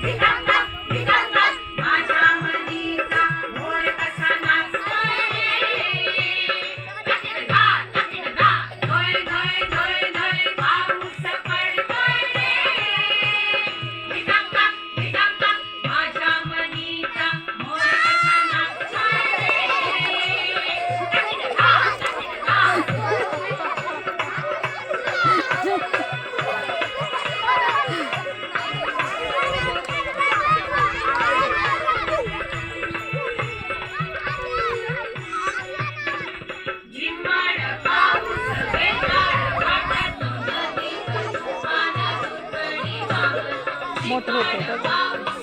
Hey, motor होते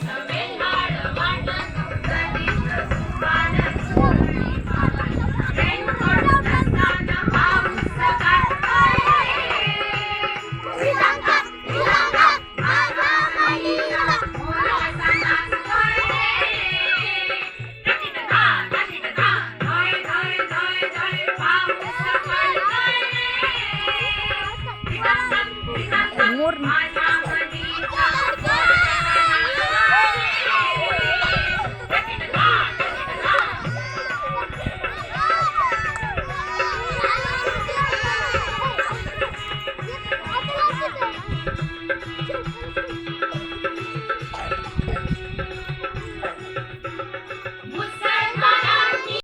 amor